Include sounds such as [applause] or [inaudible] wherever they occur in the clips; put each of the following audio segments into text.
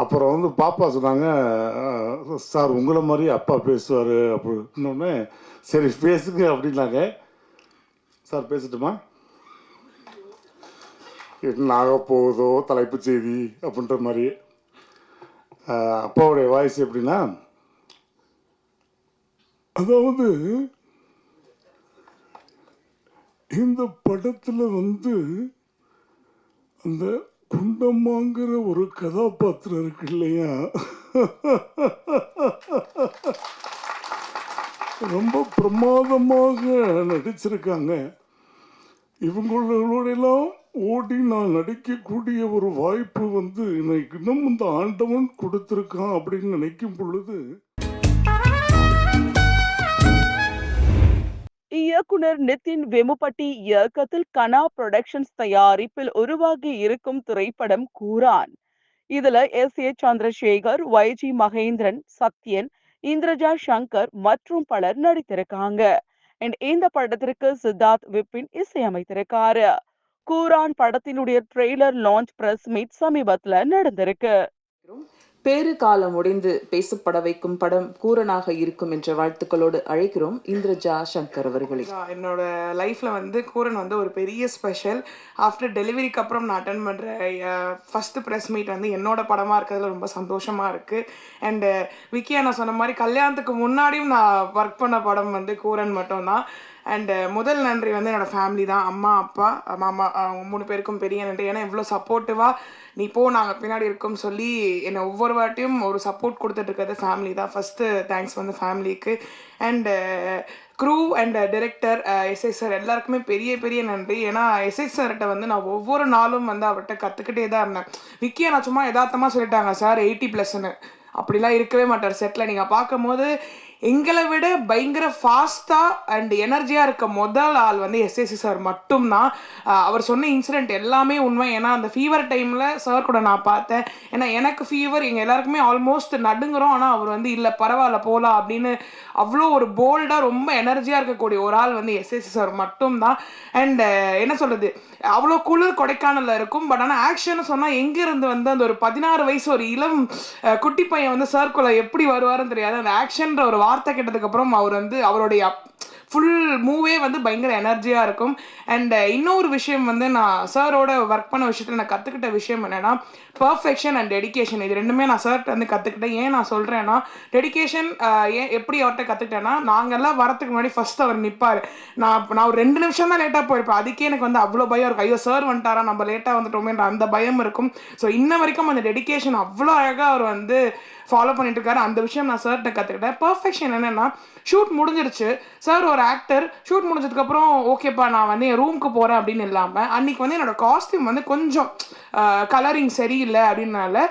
அப்புறம் வந்து பாப்பா சொன்னாங்க சார் உங்களை மாதிரி அப்பா பேசுவார் அப்படின்னோடனே சரி பேசுங்க அப்படின்னாங்க. சார் பேசட்டுமா? என்ன ஆக போகுதோ தலைப்புச் செய்தி அப்படின்ற மாதிரி. அப்பாவுடைய வாய்ஸ் எப்படின்னா அதாவது இந்த படத்தில் வந்து அந்த குண்டம்மாங்கிற ஒரு கதாபாத்திரம் இருக்கு இல்லையா? ரொம்ப பிரமாதமாக நடிச்சிருக்காங்க. இவங்களோடெல்லாம் ஓடி நான் நடிக்கக்கூடிய ஒரு வாய்ப்பு வந்து எனக்கு இன்னும் இந்த ஆண்டவன் கொடுத்துருக்கான் அப்படின்னு நினைக்கும் பொழுது இயக்குனர் நிதின் வெமுபட்டி இயக்கத்தில் கனா புரொடக்ஷன்ஸ் தயாரிப்பில் உருவாகி இருக்கும் திரைப்படம் கூரான் இதுல எஸ். ஏ. சந்திரசேகர் வைஜி மகேந்திரன் சத்யன் இந்திரஜா சங்கர் மற்றும் பலர் நடித்திருக்காங்க. அண்ட் இந்த படத்திற்கு சித்தார்த் விபின் இசையமைத்திருக்காரு. கூரான் படத்தினுடைய ட்ரெய்லர் லான்ச் பிரஸ் மீட் சமீபத்துல நடந்திருக்கு. பேறு காலம் முடிந்து பேசப்பட வைக்கும் படம் கூரனாக இருக்கும் என்ற வாழ்த்துக்களோடு அழைக்கிறோம் இந்திரஜா சங்கர் அவர்களை. என்னோட லைஃப்பில் வந்து கூரன் வந்து ஒரு பெரிய ஸ்பெஷல் ஆஃப்டர் டெலிவரிக்கு அப்புறம் நான் அட்டன் பண்ணுற ஃபஸ்ட்டு ப்ரெஸ் மீட் வந்து என்னோட படமாக இருக்கிறதுல ரொம்ப சந்தோஷமாக இருக்குது அண்டு விக்கியா நான் சொன்ன மாதிரி கல்யாணத்துக்கு முன்னாடியும் நான் ஒர்க் பண்ண படம் வந்து கூரன் மட்டும்தான். அண்டு uh, முதல் நன்றி வந்து என்னோட ஃபேமிலி தான். அம்மா அப்பா மாமா அவங்க மூணு பேருக்கும் பெரிய நன்றி. ஏன்னா இவ்வளோ சப்போர்ட்டிவாக நீ போ நாங்கள் பின்னாடி இருக்கோம் சொல்லி என்னை ஒவ்வொரு வாட்டியும் ஒரு சப்போர்ட் கொடுத்துட்டு இருக்கிறது ஃபேமிலி தான். ஃபஸ்ட்டு தேங்க்ஸ் வந்து ஃபேமிலிக்கு and crew and director SI sir எல்லாருக்குமே பெரிய பெரிய நன்றி. ஏன்னா எஸ்ஐ சார்கிட்ட வந்து நான் ஒவ்வொரு நாளும் வந்து அவர்கிட்ட கற்றுக்கிட்டே தான் இருந்தேன். விக்கியா நான் சும்மா யதார்த்தமாக சொல்லிட்டாங்க சார் எயிட்டி ப்ளஸ்ன்னு அப்படிலாம் இருக்கவே மாட்டார் செட்டில் நீங்கள் பார்க்கும்போது எங்களை விட பயங்கர ஃபாஸ்ட்டாக அண்ட் எனர்ஜியாக இருக்க முதல் ஆள் வந்து எஸ்எஸ்சி சார் மட்டும்தான். அவர் சொன்ன இன்சிடென்ட் எல்லாமே உண்மை. ஏன்னா அந்த ஃபீவர் டைமில் சார் கூட நான் பார்த்தேன். ஏன்னா எனக்கு ஃபீவர் எங்கள் எல்லாருக்குமே ஆல்மோஸ்ட் நடுங்குறோம். ஆனால் அவர் வந்து இல்லை பரவாயில்ல போகலாம் அப்படின்னு அவ்வளோ ஒரு போல்டாக ரொம்ப எனர்ஜியாக இருக்கக்கூடிய ஒரு ஆள் வந்து எஸ்எஸ்சி சார் மட்டும்தான். அண்ட் என்ன சொல்கிறது அவ்வளோ குளிர் கொடைக்கானலில் இருக்கும். பட் ஆனால் ஆக்ஷன் சொன்னால் எங்கேருந்து வந்து அந்த ஒரு பதினாறு வயசு ஒரு இளம் குட்டி பையன் வந்து சார்க்குள்ளே எப்படி வருவாருன்னு தெரியாது. அந்த ஆக்ஷன்ற ஒரு வார்த்தை கேட்டதுக்கப்புறம் அவர் வந்து அவருடைய ஃபுல் மூவே வந்து பயங்கர எனர்ஜியாக இருக்கும். அண்ட் uh, இன்னொரு விஷயம் வந்து நான் சாரோட ஒர்க் பண்ண விஷயத்தில் நான் கற்றுக்கிட்ட விஷயம் என்னென்னா பர்ஃபெக்ஷன் அண்ட் டெடிக்கேஷன் இது ரெண்டுமே நான் சார்கிட்ட வந்து கற்றுக்கிட்டேன் ஏன் நான் சொல்கிறேன்னா டெடிகேஷன் uh, ஏன் எப்படி அவர்கிட்ட கற்றுக்கிட்டேன்னா நாங்கள்லாம் வரத்துக்கு முன்னாடி ஃபஸ்ட் அவர் நிற்பார் நான் நான் ஒரு ரெண்டு நிமிஷம் தான் லேட்டாக போயிருப்பேன். அதுக்கே எனக்கு வந்து அவ்வளோ பயம் இருக்கும். ஐயோ சார் வந்துட்டாரா? நம்ம லேட்டாக வந்துட்டோமேன்ற அந்த பயம் இருக்கும். ஸோ இன்ன வரைக்கும் அந்த டெடிகேஷன் அவ்வளோ அழகாக அவர் வந்து ஃபாலோ பண்ணிட்டு இருக்காரு அந்த விஷயம் நான் சார்கிட்ட கற்றுக்கிட்டேன் பர்ஃபெக்ஷன் என்னென்னா ஷூட் முடிஞ்சிருச்சு. சார் ஒரு ஆக்டர் ஷூட் முடிஞ்சதுக்கப்புறம் ஓகேப்பா நான் வந்து என் ரூமுக்கு போகிறேன் அப்படின்னு இல்லாமல் அன்னைக்கு வந்து என்னோட காஸ்டியூம் வந்து கொஞ்சம் கலரிங் சரியில்லை அப்படின்னால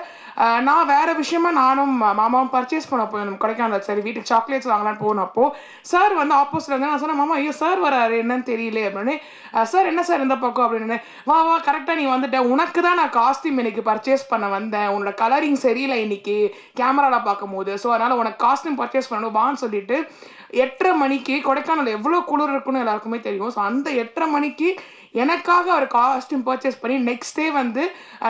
நான் வேறு விஷயமா நானும் மாமாவும் பர்ச்சேஸ் பண்ணப்போ போயிருந்தோம் கொடைக்கானல். சரி வீட்டுக்கு சாக்லேட்ஸ் வாங்கலாம்னு போனப்போ சார் வந்து ஆப்போசிட்ல வந்து நான் சொன்னேன் மாமா ஐயோ சார் வராரு. என்னன்னு தெரியல அப்படின்னு சார் என்ன சார் இந்த பக்கம்? அப்படின்னு வா வா கரெக்டாக நீ வந்துட்ட. உனக்கு தான் நான் காஸ்டியூம் இன்னைக்கு பர்ச்சேஸ் பண்ண வந்தேன். உன்னோட கலரிங் சரியில்லை இன்னைக்கு கேமராவில் பார்க்கும்போது. ஸோ அதனால் உனக்கு காஸ்டியூம் பர்ச்சேஸ் பண்ணணும் வான்னு சொல்லிட்டு எட்டரை மணிக்கு கொடைக்கானல் எவ்வளோ குளிர் இருக்குன்னு எல்லாருக்குமே தெரியும். ஸோ அந்த எட்டரை மணிக்கு எனக்காக அவர் காஸ்டியூம் பர்ச்சேஸ் பண்ணி நெக்ஸ்ட் டே வந்து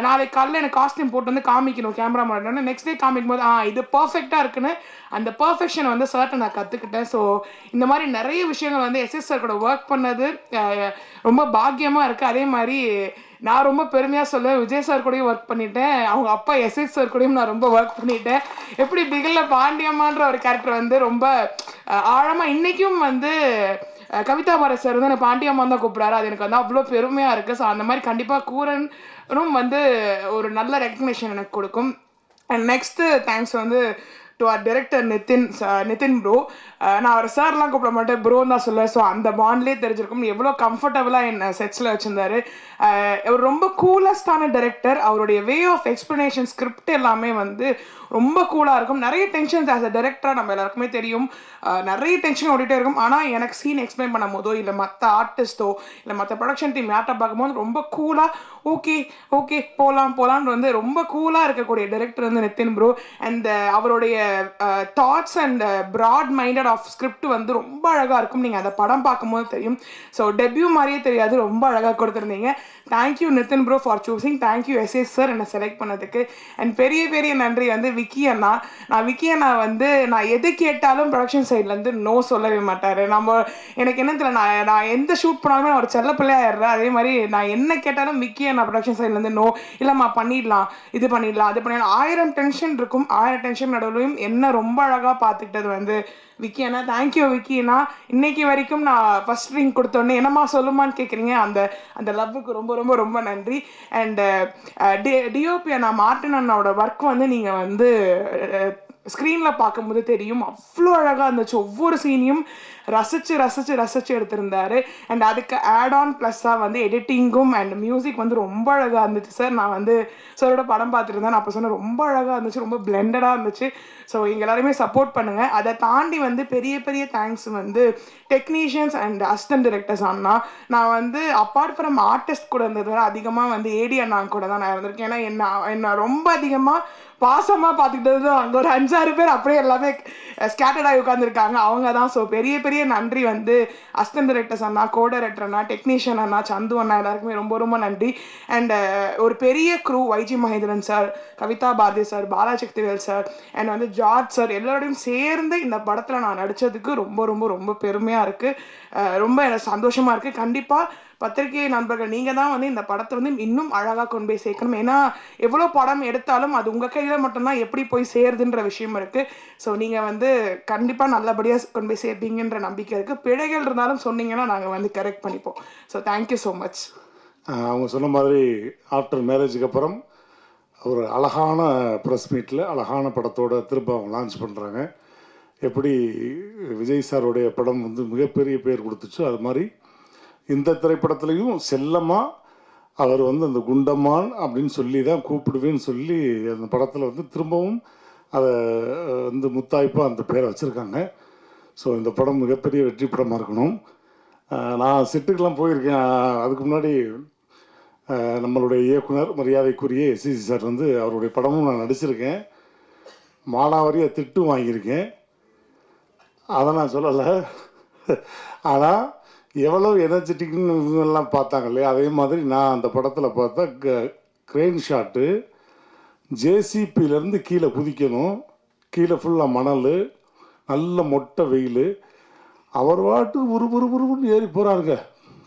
நாளைக்கு காலையில் எனக்கு காஸ்டியூம் போட்டு வந்து காமிக்கணும் கேமரா மாட்டோன்னு நெக்ஸ்ட் டே காமிக்கும் போது ஆ இது பர்ஃபெக்டாக இருக்குன்னு அந்த பர்ஃபெக்ஷனை வந்து சர்ட்டை நான் கற்றுக்கிட்டேன் ஸோ இந்த மாதிரி நிறைய விஷயங்கள் வந்து எஸ்எஸ் சார் கூட ஒர்க் பண்ணது ரொம்ப பாக்கியமாக இருக்குது அதே மாதிரி நான் ரொம்ப பெருமையாக சொல்லுவேன். விஜய் சார் கூடயும் ஒர்க் பண்ணிட்டேன். அவங்க அப்பா எஸ்எஸ் சார் கூடயும் நான் ரொம்ப ஒர்க் பண்ணிட்டேன். எப்படி பிகில்ல பாண்டியம்மான்ற ஒரு கேரக்டர் வந்து ரொம்ப ஆழமாக இன்றைக்கும் வந்து கவிதா பாரத் சார் வந்து எனக்கு பாண்டியம்மா தான் கூப்பிடாரு அது எனக்கு வந்து அவ்வளோ பெருமையாக இருக்குது ஸோ அந்த மாதிரி கண்டிப்பாக கூரனும் வந்து ஒரு நல்ல ரெக்கக்னேஷன் எனக்கு கொடுக்கும். அண்ட் நெக்ஸ்ட்டு தேங்க்ஸ் வந்து to our director Nithin Nithin bro நான் அவர் சார்லாம் கூப்பிட மாட்டேன். ப்ரோன்னு தான் சொல்லுவேன். ஸோ அந்த பாண்ட்லேயே தெரிஞ்சிருக்கும். எவ்வளோ கம்ஃபர்டபுளாக என்ன செட்ஸில் வச்சுருந்தாரு. Uh, அவர் ரொம்ப கூலஸ்டான டைரக்டர் அவருடைய வே ஆஃப் எக்ஸ்ப்ளனேஷன் ஸ்கிரிப்ட் எல்லாமே வந்து ரொம்ப கூலாக இருக்கும். நிறைய டென்ஷன்ஸ் ஆஸ் அ டேரக்டராக நம்ம எல்லாருக்குமே தெரியும். Uh, நிறைய டென்ஷன் ஓடிட்டே இருக்கும். ஆனால் எனக்கு சீன் எக்ஸ்பிளைன் பண்ணும் போதோ இல்லை மற்ற ஆர்டிஸ்ட்டோ இல்லை மற்ற ப்ரொடக்ஷன் டீம் யார்ட்ட பார்க்கும்போது ரொம்ப கூலாக ஓகே ஓகே போகலாம் போகலான்னு வந்து ரொம்ப கூலாக இருக்கக்கூடிய டைரக்டர் வந்து நித்தின் ப்ரோ அண்ட் uh, அவருடைய thoughts and broad minded of script வந்து ரொம்ப அழகாக இருக்கும். நீங்கள் அந்த படம் பார்க்கும்போது தெரியும். ஸோ டெபியூ மாதிரியே தெரியாது. ரொம்ப அழகாக கொடுத்துருந்தீங்க. Thank you Nithin bro for choosing thank you S sir என்னை செலக்ட் பண்ணதுக்கு. அண்ட் பெரிய பெரிய நன்றி வந்து விக்கி அண்ணா. நான் விக்கி அண்ணா வந்து நான் எது கேட்டாலும் ப்ரொடக்ஷன் சைட்லேருந்து நோ சொல்லவே மாட்டார். நம்ம எனக்கு என்ன தெரியல நான் நான் எந்த ஷூட் பண்ணாலுமே நான் ஒரு செல்ல பிள்ளையாயிடுறேன் அதே மாதிரி நான் என்ன கேட்டாலும் விக்கி அண்ணா ப்ரொடக்ஷன் சைட்லேருந்து நோ இல்லைம்மா பண்ணிடலாம். இது பண்ணிடலாம் அது பண்ணிடலாம். ஆயிரம் டென்ஷன் இருக்கும். ஆயிரம் டென்ஷன் நடுவுலையும் என்ன ரொம்ப அழகாக பார்த்துக்கிட்டது வந்து விக்கி அண்ணா. தேங்க்யூ விக்கி அண்ணா. இன்னைக்கு வரைக்கும் நான் ஃபர்ஸ்ட் ரிங் கொடுத்தோன்னே என்னம்மா சொல்லுமான்னு கேட்குறீங்க அந்த அந்த லவ்வுக்கு ரொம்ப ரொம்ப ரொம்ப நன்றி. Uh, uh, அண்ட் டிஓபி நான் மார்டின் அண்ணாவோட ஒர்க் வந்து நீங்கள் வந்து ஸ்க்ரீனில் பார்க்கும்போது தெரியும் அவ்வளோ அழகாக இருந்துச்சு. ஒவ்வொரு சீனையும் ரசித்து ரசித்து ரசித்து எடுத்திருந்தாரு. அண்ட் அதுக்கு ஆட் ஆன் ப்ளஸ்ஸாக வந்து எடிட்டிங்கும் அண்ட் மியூசிக் வந்து ரொம்ப அழகாக இருந்துச்சு. சார் நான் வந்து சாரோட படம் பார்த்துருந்தேன். நான் அப்போ சொன்னேன் ரொம்ப அழகாக இருந்துச்சு. ரொம்ப பிளெண்டடாக இருந்துச்சு. ஸோ எங்கள் எல்லாருமே சப்போர்ட் பண்ணுங்கள் அதை தாண்டி வந்து பெரிய பெரிய தேங்க்ஸ் வந்து டெக்னீஷியன்ஸ் அண்ட் அசிஸ்டன்ட் டிரெக்டர்ஸ் அண்ணா. நான் வந்து அப்பார்ட் ஃப்ரம் ஆர்டிஸ்ட் கூட இருந்தது அதிகமாக வந்து ஏடி அண்ணா கூட தான் நான் இருந்திருக்கேன். ஏன்னா என்ன என்ன ரொம்ப அதிகமாக பாசமாக பார்த்துக்கிட்டது தான் அங்கே ஒரு அஞ்சாறு பேர் அப்படியே எல்லாமே ஸ்கேட்டர்ட் ஆகி உட்காந்துருக்காங்க அவங்க தான் ஸோ பெரிய பெரிய நன்றி வந்து அசிஸ்டன்ட் டிரெக்டர்ஸ் அண்ணா கோ டைரக்டர் அண்ணா டெக்னீஷியன் அண்ணா சந்து அண்ணா எல்லாருக்குமே ரொம்ப ரொம்ப நன்றி. அண்ட் ஒரு பெரிய crew YG Mahendran sir Kavitha Bharathi sir Bala Sakthivel sir and வந்து ஜார்ஜ் சார் எல்லாரோடையும் சேர்ந்து இந்த படத்தில் நான் நடித்ததுக்கு ரொம்ப ரொம்ப ரொம்ப பெருமையாக இருக்குது ரொம்ப எனக்கு சந்தோஷமாக இருக்குது கண்டிப்பாக பத்திரிகை நண்பர்கள் நீங்கள் தான் வந்து இந்த படத்தை வந்து இன்னும் அழகாக கொண்டு போய் சேர்க்கணும். ஏன்னா எவ்வளோ படம் எடுத்தாலும் அது உங்கள் கையில் மட்டும்தான் எப்படி போய் சேருதுன்ற விஷயம் இருக்குது ஸோ நீங்கள் வந்து கண்டிப்பாக நல்லபடியாக கொண்டு போய் சேர்ப்பீங்கன்ற நம்பிக்கை இருக்குது பிழைகள் இருந்தாலும் சொன்னீங்கன்னா நாங்கள் வந்து கரெக்ட் பண்ணிப்போம். ஸோ தேங்க்யூ ஸோ மச் அவங்க சொன்ன மாதிரி ஆஃப்டர் மேரேஜுக்கு அப்புறம் ஒரு அழகான ப்ரெஸ் மீட்டில் அழகான படத்தோட திரும்ப அவங்க லான்ச் பண்ணுறாங்க எப்படி விஜய் சாருடைய படம் வந்து மிகப்பெரிய பேர் கொடுத்துச்சோ அது மாதிரி இந்த திரைப்படத்துலையும் செல்லமாக அவர் வந்து அந்த குண்டம்மான் அப்படின்னு சொல்லி தான் கூப்பிடுவேன்னு சொல்லி அந்த படத்தில் வந்து திரும்பவும் அதை வந்து முத்தாய்ப்பாக அந்த பேரை வச்சுருக்காங்க. ஸோ இந்த படம் மிகப்பெரிய வெற்றி படமாக இருக்கணும். நான் செட்டுக்கெல்லாம் போயிருக்கேன். அதுக்கு முன்னாடி நம்மளுடைய இயக்குனர் மரியாதைக்குரிய எஸ்சிசி சார் வந்து அவருடைய படமும் நான் நடிச்சிருக்கேன். மானாவாரியாக திட்டும் வாங்கியிருக்கேன். அதை நான் சொல்லலை. ஆனால் எவ்வளோ எனர்ஜெட்டிக்னு இவங்கெல்லாம் பார்த்தாங்க இல்லையா? அதே மாதிரி நான் அந்த படத்தில் பார்த்தா க க்ரெயின் ஷாட்டு ஜேசிபியிலேருந்து கீழே குதிக்கணும். கீழே ஃபுல்லாக மணல் நல்ல மொட்டை வெயில். அவர் பாட்டு உரு உரு உருன்னு ஏறி போகிறாருங்க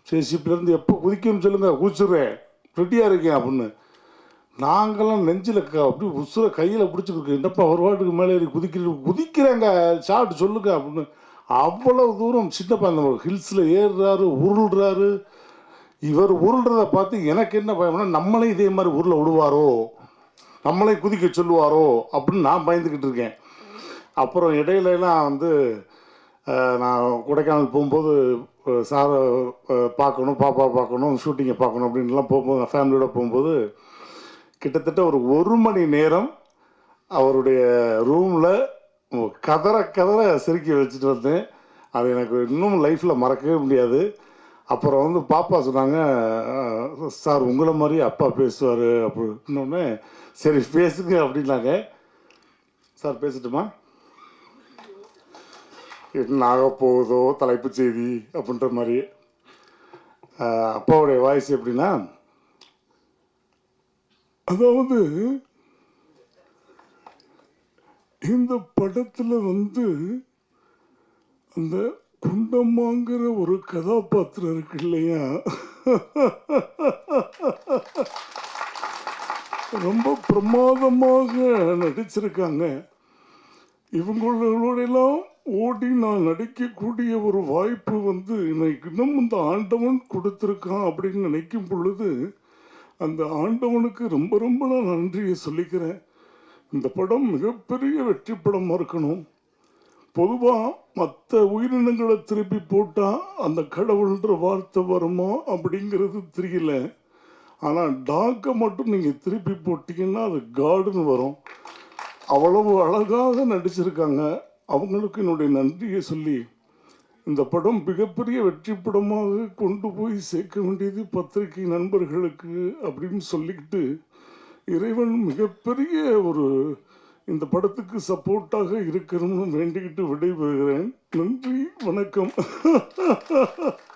ஜேசிபிலேருந்து எப்போ குதிக்கணும்னு சொல்லுங்கள் கூச்சுறேன் ரெடியாக இருக்கேன் அப்படின்னு. நாங்களாம் நெஞ்சில் க அப்படி உசுர கையில் பிடிச்சிருக்கு என்னப்பா ஒரு வாட்டுக்கு மேலே ஏறி குதிக்கிற குதிக்கிறேங்க ஷாட் சொல்லுங்க அப்படின்னு. அவ்வளவு தூரம் சின்னப்பா இந்த ஹில்ஸில் ஏறுறாரு உருள்றாரு. இவர் உருள்றதை பார்த்து எனக்கு என்ன பயம்னா நம்மளே இதே மாதிரி உருளை விடுவாரோ நம்மளே குதிக்க சொல்லுவாரோ அப்படின்னு நான் பயந்துக்கிட்டு இருக்கேன். அப்புறம் இடையிலலாம் வந்து நான் கொடைக்கானல் போகும்போது சாரை பார்க்கணும் பாப்பா பார்க்கணும் ஷூட்டிங்கை பார்க்கணும் அப்படின்லாம் போகும்போது நான் ஃபேமிலியோட போகும்போது கிட்டத்தட்ட ஒரு ஒரு மணி நேரம் அவருடைய ரூமில் கதற கதற சிரிக்க வச்சுட்டு வந்தேன். அது எனக்கு இன்னும் லைஃப்பில் மறக்கவே முடியாது. அப்புறம் வந்து பாப்பா சொன்னாங்க சார் உங்களை மாதிரி அப்பா பேசுவார் அப்படின்னோடனே சரி பேசுங்க அப்படின்னாங்க. சார் பேசட்டுமா? என்ன ஆக போகுதோ தலைப்புச் செய்தி அப்படின்ற மாதிரி. அப்பாவுடைய வாய்ஸ் எப்படின்னா அதாவது இந்த படத்தில் வந்து அந்த குண்டம்மாங்கிற ஒரு கதாபாத்திரம் இருக்கு இல்லையா? ரொம்ப பிரமாதமாக நடிச்சிருக்காங்க. இவங்களோடெல்லாம் ஓடி நான் நடிக்கக்கூடிய ஒரு வாய்ப்பு வந்து எனக்கு இன்னும் இந்த ஆண்டவன் கொடுத்துருக்கான் அப்படின்னு நினைக்கும் பொழுது அந்த ஆண்டவனுக்கு ரொம்ப ரொம்ப நான் நன்றியை சொல்லிக்கிறேன். இந்த படம் மிகப்பெரிய வெற்றி படமாக இருக்கணும் பொதுவாக மற்ற உயிரினங்களை திருப்பி போட்டால் அந்த கடவுள்ன்ற வார்த்தை வருமா அப்படிங்கிறது தெரியல. ஆனால் டாக்கை மட்டும் நீங்கள் திருப்பி போட்டிங்கன்னா அது காடுன்னு வரும். அவ்வளவு அழகாக நடிச்சிருக்காங்க. அவங்களுக்கு என்னுடைய நன்றியை சொல்லி இந்த படம் மிகப்பெரிய வெற்றி படமாக கொண்டு போய் சேர்க்க வேண்டியது பத்திரிகை நண்பர்களுக்கு அப்படின்னு சொல்லிக்கிட்டு இறைவன் மிகப்பெரிய ஒரு இந்த படத்துக்கு சப்போர்ட்டாக இருக்கணும்னு வேண்டிக்கிட்டு விடைபெறுகிறேன். நன்றி வணக்கம். [laughs]